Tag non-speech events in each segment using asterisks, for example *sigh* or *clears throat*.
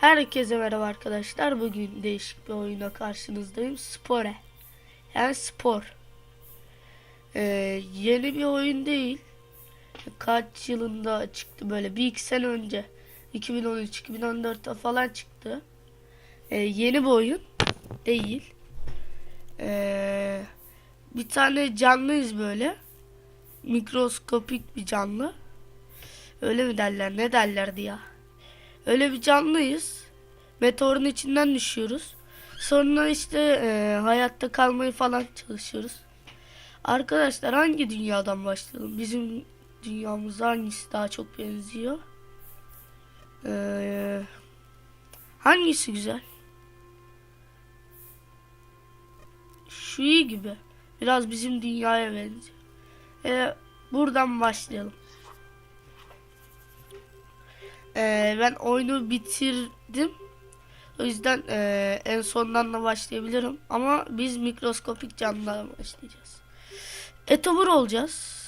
Herkese merhaba arkadaşlar. Bugün değişik bir oyuna karşınızdayım. Spore. Yani spor. Ee, yeni bir oyun değil. Kaç yılında çıktı böyle bir iki sene önce. 2013-2014'te falan çıktı. Ee, yeni bir oyun değil. Ee, bir tane canlıyız böyle. Mikroskopik bir canlı. Öyle mi derler ne derlerdi ya. Öyle bir canlıyız. Meteorun içinden düşüyoruz. Sonra işte e, hayatta kalmayı falan çalışıyoruz. Arkadaşlar hangi dünyadan başlayalım? Bizim dünyamıza hangisi daha çok benziyor? Ee, hangisi güzel? Şu iyi gibi. Biraz bizim dünyaya benziyor. Ee, buradan başlayalım. Ee, ben oyunu bitirdim. O yüzden ee, en sondan da başlayabilirim. Ama biz mikroskopik canlılarla başlayacağız. Etobur olacağız.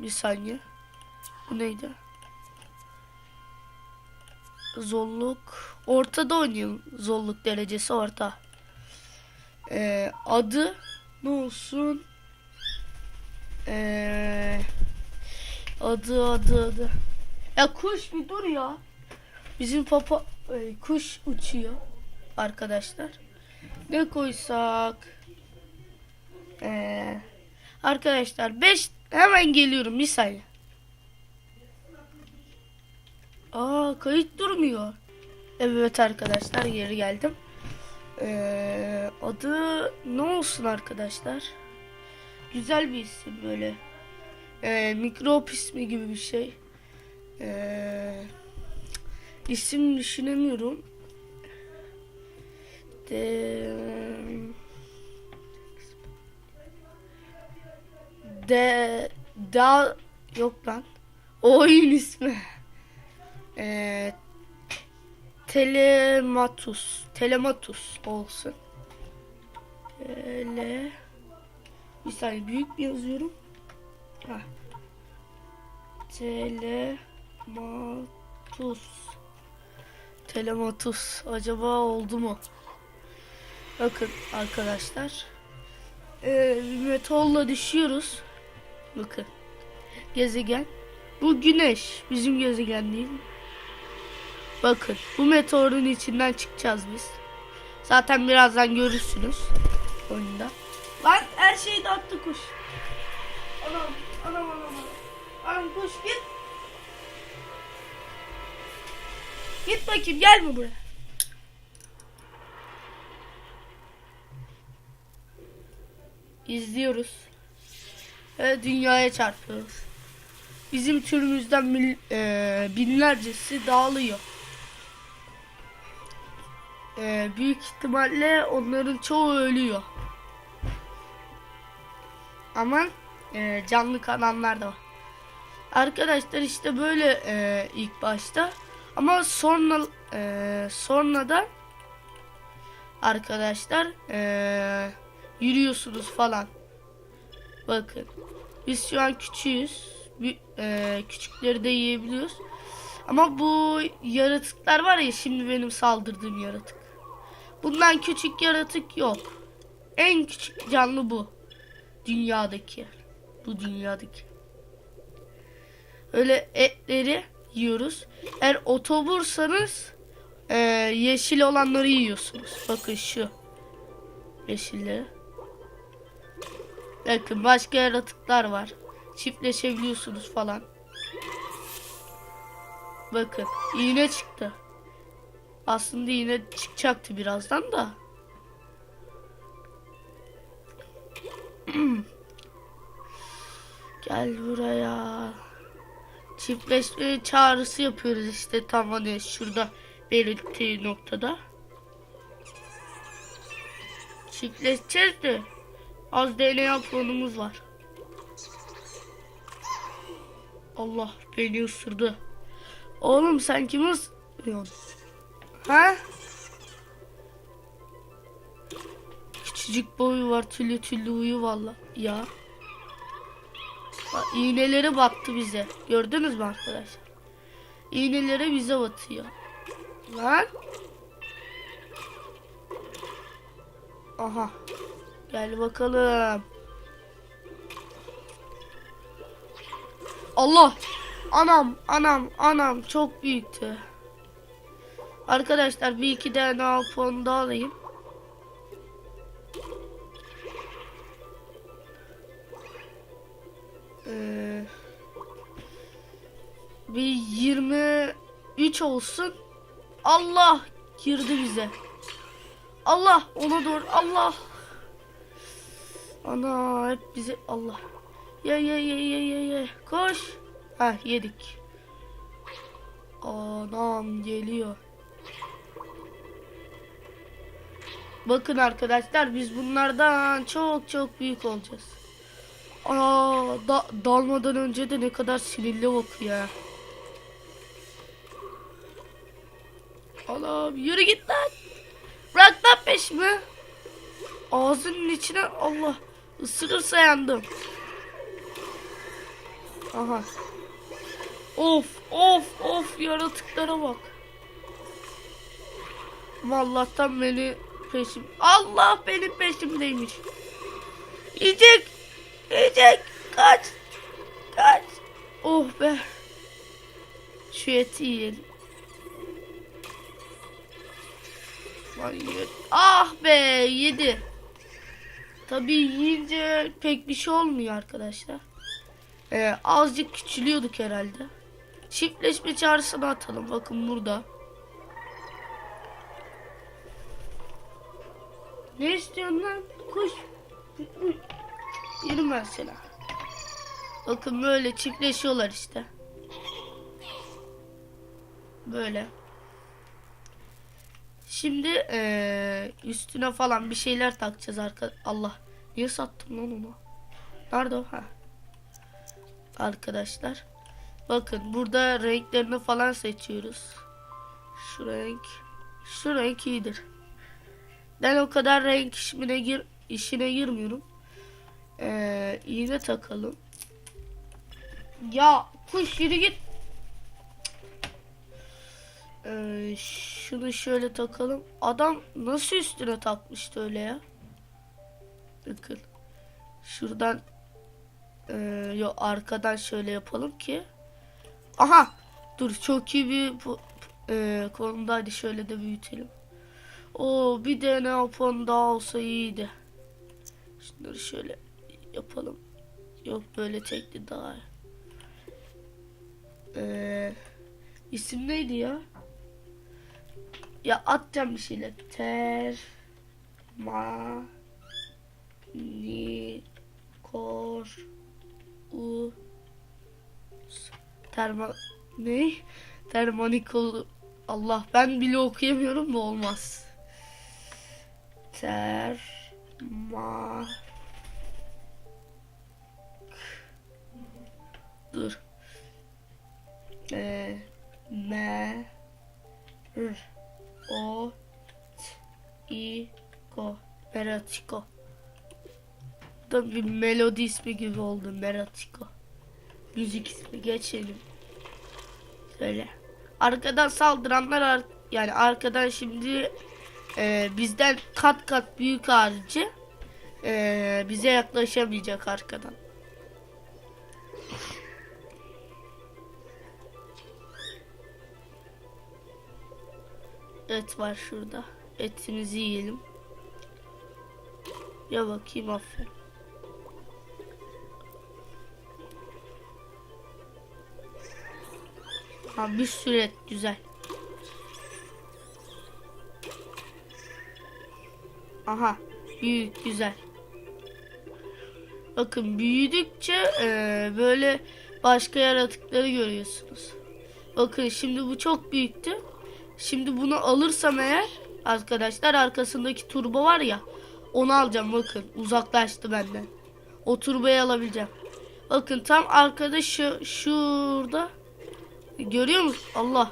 Bir saniye. Bu neydi? Zorluk. Ortada oynayalım. Zorluk derecesi orta. Ee, adı ne olsun? Eee Adı adı adı. Ya kuş bir dur ya. Bizim papa e, kuş uçuyor arkadaşlar. Ne koysak? Ee, arkadaşlar 5 hemen geliyorum bir saniye. Aa kayıt durmuyor. Evet arkadaşlar geri geldim. Ee, adı ne olsun arkadaşlar? Güzel bir isim böyle e, mikrop ismi gibi bir şey. E, isim düşünemiyorum. De, de da yok lan. Oyun ismi. E, Telematus. Telematus olsun. Tele bir saniye büyük bir yazıyorum. Ha. Telematus. Telematus. Acaba oldu mu? Bakın arkadaşlar. Ee, meteorla düşüyoruz. Bakın. Gezegen. Bu güneş. Bizim gezegen değil mi? Bakın. Bu meteorun içinden çıkacağız biz. Zaten birazdan görürsünüz. Oyunda. Lan her şeyi dağıttı kuş. Anam. Anam anam anam. Kuş git. Git bakayım gelme buraya. İzliyoruz. Ve dünyaya çarpıyoruz. Bizim türümüzden mil, e, binlercesi dağılıyor. E, büyük ihtimalle onların çoğu ölüyor. Ama e, canlı kanallar da var. Arkadaşlar işte böyle e, ilk başta ama sonra e, sonradan arkadaşlar e, yürüyorsunuz falan. Bakın biz şu an küçüğüz. Bir, e, küçükleri de yiyebiliyoruz. Ama bu yaratıklar var ya şimdi benim saldırdığım yaratık. Bundan küçük yaratık yok. En küçük canlı bu. Dünyadaki. Bu dünyadaki. Öyle etleri yiyoruz. Eğer otobursanız e, yeşil olanları yiyorsunuz. Bakın şu. Yeşilleri. Bakın başka yaratıklar var. Çiftleşebiliyorsunuz falan. Bakın iğne çıktı. Aslında iğne çıkacaktı birazdan da. *clears throat* Gel buraya. Çiftleşme çağrısı yapıyoruz işte tam hani şurada belirttiği noktada. Çiftleşeceğiz de az DNA puanımız var. Allah beni ısırdı. Oğlum sen kimi ısırıyorsun? Ha? Küçücük boyu var tüllü tüllü uyu valla ya. Bak, battı bize. Gördünüz mü arkadaşlar? iğneleri bize batıyor. Lan. Aha. Gel bakalım. Allah. Anam, anam, anam çok büyüktü. Arkadaşlar bir iki tane alpon daha alayım. Ee, bir 23 olsun. Allah girdi bize. Allah ona doğru Allah. Ana hep bize Allah. Ye ye ye ye ye ye. Koş. Ha yedik. Anam geliyor. Bakın arkadaşlar biz bunlardan çok çok büyük olacağız. Aa da, dalmadan önce de ne kadar sinirli bakıyor ya. Allah'ım yürü git lan. Bırak lan peşimi. Ağzının içine Allah ısırırsa yandım. Aha. Of of of yaratıklara bak. Allah'tan beni peşim. Allah benim peşimdeymiş. Yiyecek. Yiyecek. Kaç. Kaç. Oh be. Şu eti yiyelim. Ah be yedi. Tabii yiyince pek bir şey olmuyor arkadaşlar. Ee, azıcık küçülüyorduk herhalde. Çiftleşme çağrısını atalım. Bakın burada. Ne istiyorsun lan? Kuş. Yerim ben seni. Bakın böyle çiftleşiyorlar işte. Böyle. Şimdi eee, üstüne falan bir şeyler takacağız arka. Allah. Niye sattım lan onu? Nerede o? Ha. Arkadaşlar. Bakın burada renklerini falan seçiyoruz. Şu renk. Şu renk iyidir. Ben o kadar renk işine gir işine girmiyorum. Ee, iğne takalım. Ya kuş yürü git. Ee, şunu şöyle takalım. Adam nasıl üstüne takmıştı öyle ya? Bakın. Şuradan ee, yo arkadan şöyle yapalım ki. Aha! Dur çok iyi bir bu- ee, konumdaydı. Şöyle de büyütelim. O bir de ne yapalım daha olsa iyiydi. Şunları şöyle yapalım. Yok böyle tekli daha. Ee, isim neydi ya? Ya atacağım bir şeyler. Ter ma ni kor u terma ne? Termonikol Allah ben bile okuyamıyorum da olmaz. Ter ma E, me r o t i ko Meratiko. Da bir melodi ismi gibi oldu Meratiko. Müzik ismi geçelim. Söyle. Arkadan saldıranlar ar- yani arkadan şimdi e, bizden kat kat büyük harici e, bize yaklaşamayacak arkadan. Et var şurada. Etimizi yiyelim. Ya bakayım aferin. Ha bir sürü et güzel. Aha büyük güzel. Bakın büyüdükçe eee, böyle başka yaratıkları görüyorsunuz. Bakın şimdi bu çok büyüktü. Şimdi bunu alırsam eğer arkadaşlar arkasındaki turbo var ya onu alacağım bakın uzaklaştı benden. O turboyu alabileceğim. Bakın tam arkada şu şurada görüyor musun? Allah.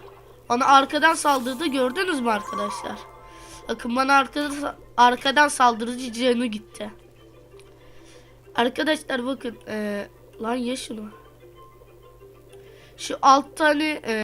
Bana arkadan saldırdı gördünüz mü arkadaşlar? Bakın bana arkadan, arkadan saldırıcı canı gitti. Arkadaşlar bakın eee, lan ye şunu. Şu alt tane eee,